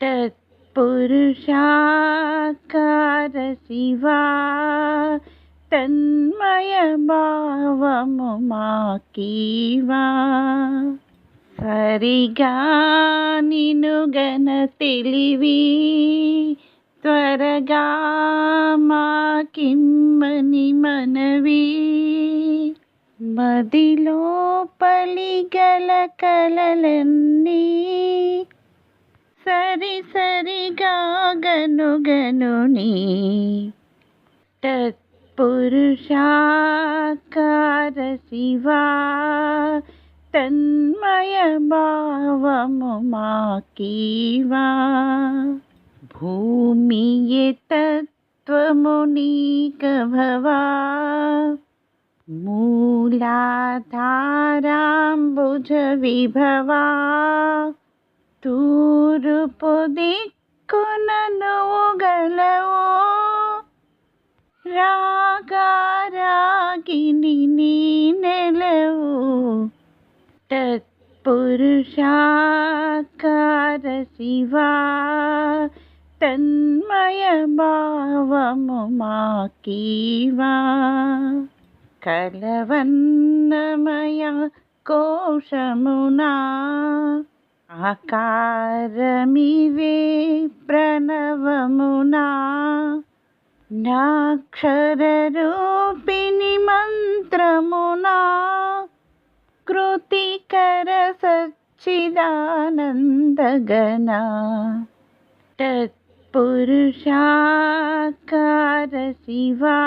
తత్పురుషాకార శివా తన్మయ భావము మాకీవా సరిగా నినుగన తెలివి త్వరగా మాకిమ్మని మనవి మదిలో పలిగల కలలన్నీ సరి సరిగా గను గనుని తత్పురుషాకార శివా తన్మయ భావము మాకీవా భూమి తత్వము నీక భవా మూలాధారాంబుజ విభవా తూర్పు దిక్కున నువ్వు గలవు రాగారాగిని నీ నెలవు. తత్పురుషాకార శివా తన్మయ భావము మాకీవా. కలవన్నమయ కోశమునా ఆకారమివే ప్రణవమునా కృతికర సచ్చిదానంద మంత్రమునా మంత్రమునా కృతికర సచ్చిదానందగణ తత్పురుషాకార శివా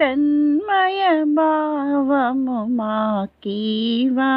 తన్మయ భావము మాకీవా.